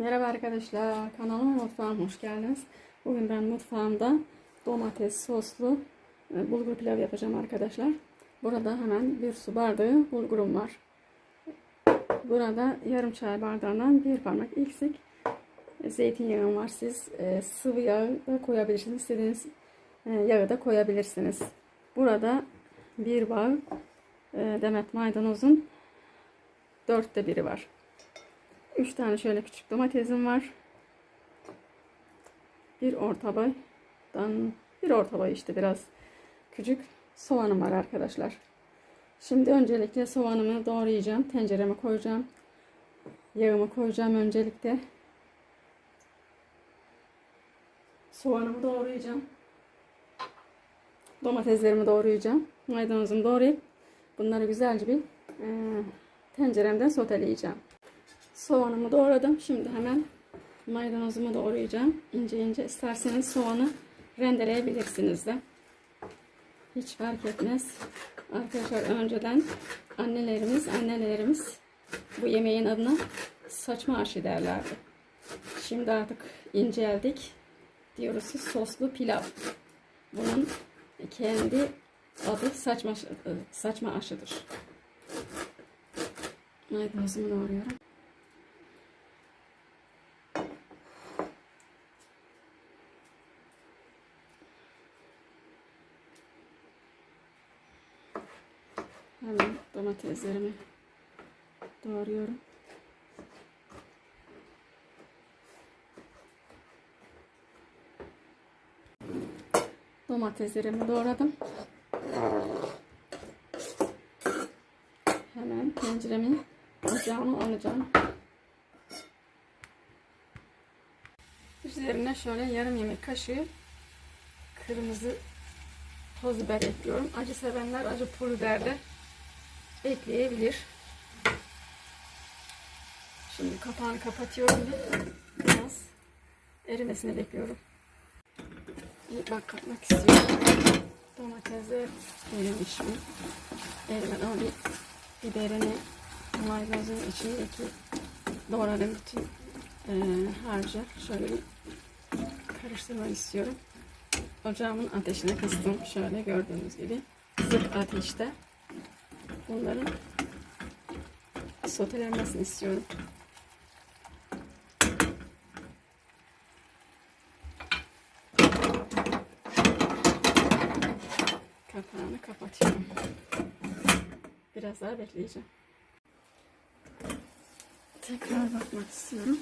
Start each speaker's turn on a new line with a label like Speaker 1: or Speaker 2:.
Speaker 1: Merhaba arkadaşlar, kanalıma mutfağıma hoş geldiniz. Bugün ben mutfağımda domates soslu e, bulgur pilav yapacağım arkadaşlar. Burada hemen bir su bardağı bulgurum var. Burada yarım çay bardağından bir parmak eksik zeytinyağım var. Siz e, sıvı yağ da koyabilirsiniz. İstediğiniz e, yağı da koyabilirsiniz. Burada bir bağ demet maydanozun dörtte biri var. 3 tane şöyle küçük domatesim var. Bir orta boydan bir orta boy işte biraz küçük soğanım var arkadaşlar. Şimdi öncelikle soğanımı doğrayacağım. Tencereme koyacağım. Yağımı koyacağım öncelikle. Soğanımı doğrayacağım. Domateslerimi doğrayacağım. Maydanozumu doğrayıp bunları güzelce bir e, tenceremden soteleyeceğim. Soğanımı doğradım. Şimdi hemen maydanozumu doğrayacağım. İnce ince isterseniz soğanı rendeleyebilirsiniz de. Hiç fark etmez. Arkadaşlar önceden annelerimiz, annelerimiz bu yemeğin adına saçma aşı derlerdi. Şimdi artık inceldik. Diyoruz ki soslu pilav. Bunun kendi adı saçma, saçma aşıdır. Maydanozumu doğruyorum. Hemen domateslerimi doğruyorum. Domateslerimi doğradım. Hemen tenceremin ocağını alacağım. Üzerine şöyle yarım yemek kaşığı kırmızı toz biber ekliyorum. Acı sevenler acı pul biber de ekleyebilir. Şimdi kapağını kapatıyorum biraz erimesini bekliyorum. Bak katmak istiyorum. Domatesler erimiş mi? Erimeden bir biberini maydanozun içine iki doğradım bütün e, harcı. Şöyle bir karıştırmak istiyorum. Ocağımın ateşine kıstım. Şöyle gördüğünüz gibi. Kısık ateşte bunların sotelenmesini istiyorum. Kapağını kapatıyorum. Biraz daha bekleyeceğim. Tekrar bakmak istiyorum.